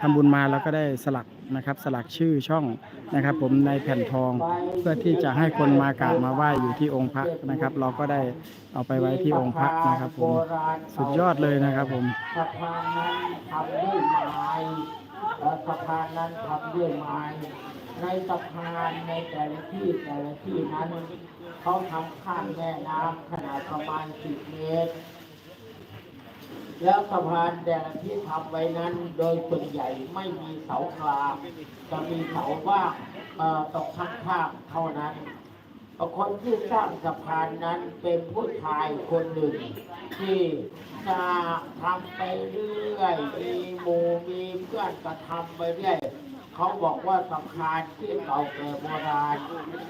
ทำบุญมาแล้วก็ได้สลักนะครับสลักชื่อช่องนะครับ ผมในแผ่นทองเพื่อที่จะให้คนมากราบมาไหว้อยู่ที่องค์พระนะครับ เราก็ได้เอาไปไว้ที่องค์พระนะครับ ผมสุดยอดเลยนะครับ ผมสะพานนั้นทำด้วยไม้สะพานนั้นทำด้วยไม้ในสะพานในแต่ละที่แต่ละที่นั้นเขาทำข้ามแม่น้ำขนาดประมาณ 10 เมตร แล้วสะพานแต่ละที่ทำไว้นั้น โดยส่วนใหญ่ไม่มีเสากลางจะมีเสาว่างเอ่อตรงข้างเท่านั้นคนที่สร้างสะพานนั้นเป็นผู้ชายคนหนึ่ง ที่จะทำไปเรื่อยมีหมู่มีเพื่อนก็ทำไปเรื่อยเขาบอกว่าสะพานที่เก่าแก่โบราณ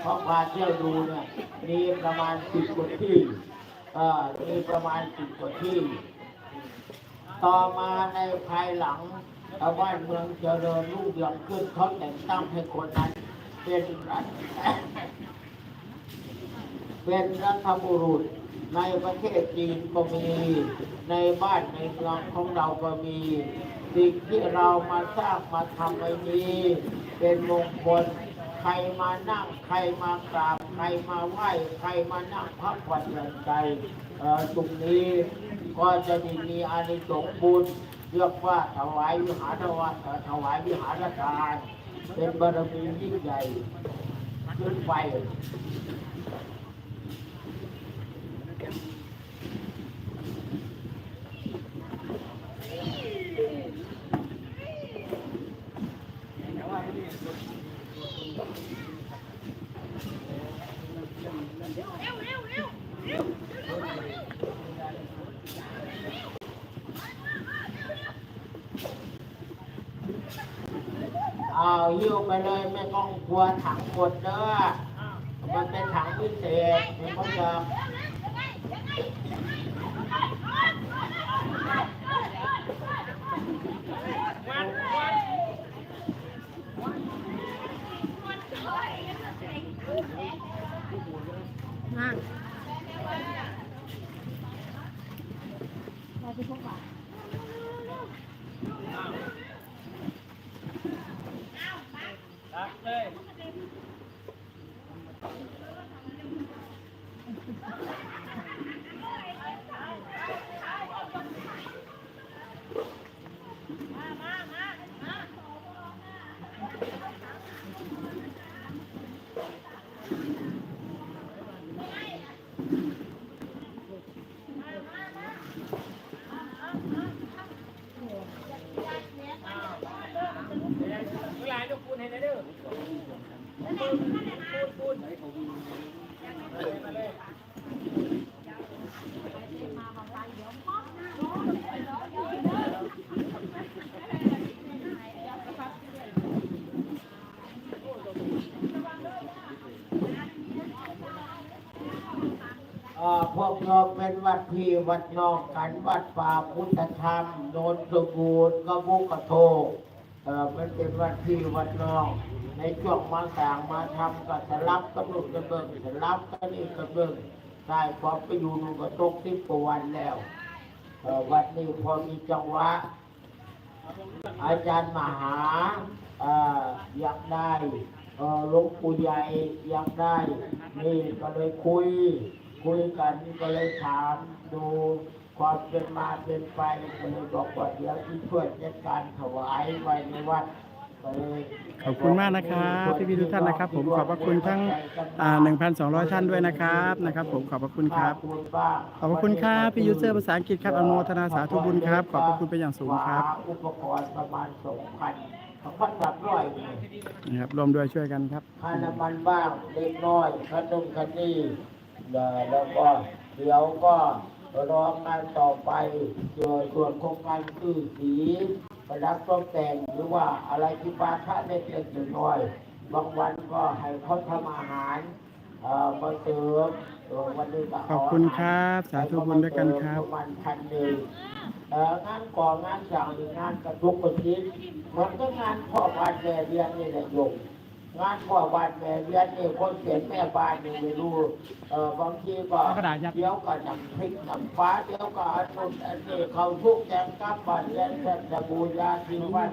เพราะพาเที่ยวดูเนี่ยมีประมาณสิบกว่าที่เอ่อมีประมาณสิบกว่าที่ ต่อมาในภายหลังชาวบ้านเมืองเจริญรุ่งเรืองขึ้นเขาแต่งตั้งให้คนนั้น เป็นรัฐเป็นรัฐบุรุษในประเทศจีนก็มีในบ้านในเมืองของเราก็มีสิ่งที่เรามาสร้างมาทำไว้นี้เป็นมงคลใครมานั่งใครมากราบใครมาไหว้ใครมานั่งพักผ่อนหย่อนใจตรงนี้ ก็จะมีมีอานิสงส์บุญเรียกว่าถวายวิหารวัดถวายวิหารทาน เป็นบารมียิ่งใหญ่ขึ้นไป เอาหิ้วไปเลยไม่ต้องกลัวถังหมดเด้อมันเป็นถังพิเศษมัน ก็จะนั่น อ่าพวกเราเป็นวัดพี่วัดน้องกันวัดป่าพุทธธรรมโนนสบูรณ์กระบุกกระโท เออมันเป็นวัดพี่วัดนอง ในช่วงมาสางมาทำก็สลับกระดุกกระเบิงสลับกระนี่กระเบิงได้ความไปอยู่นู่นก็ตกที่ปวันแล้ววัดนี้พอมีจังหวะ อาจารย์มหาอยากได้หลวงปู่ใหญ่อยากได้ นี่ก็เลยคุย คุยกันก็เลยถามดู ความเป็นมาเป็นไปก็เลยบอกว่าเดี๋ยวที่ช่วยจัดการถวายไว้ในวัดก็เลยขอบคุณมากนะครับพี่พี่ๆทุกท่านนะครับ ผมขอบพระคุณทั้งอ่า1,200 ท่านด้วยนะครับนะครับผมขอบพระคุณครับขอบคุณบ้างขอบพระคุณครับพี่ยูเซอร์ภาษาอังกฤษครับอนุโมทนาสาธุบุญครับ ขอบพระคุณเป็นอย่างสูงครับอุปกรณ์ประมาณสองพันสองพันสามร้อยเนี่ยนะครับร่วมด้วยช่วยกันครับค่าน้ำมันบ้างเล็กน้อยขนมขนี่เอ่อแล้วก็เดี๋ยวก็ รองานต่อไปโดยส่วนโครงการคือสีประดับตกแต่งหรือว่าอะไรที่ปาทะเล็กๆน้อยๆบางวันก็ให้เขาทำอาหารเอ่อมาเติมเอ่อวันนี้ก็เาขอบคุณครับ สาธุบุญด้วยกันครับประมาณพันหนึ่งเอ่องานก่องานสั่งหรืองานกระทุกกระทิบมันก็งานพ่อพันแม่เลี้ยงนี่แหละโยม งานพ่อบ้านแม่เรียนนี่คนเขียนแม่บ้านนี่ไม่รู้เออบางทีก็กระดาษยัด เดี๋ยวก็นำพริกนำฟ้าเดี๋ยวก็อันนู้นอันนี้เขาทุกแจงกับบ้านแลนแทบจะบูยาที่บ้าน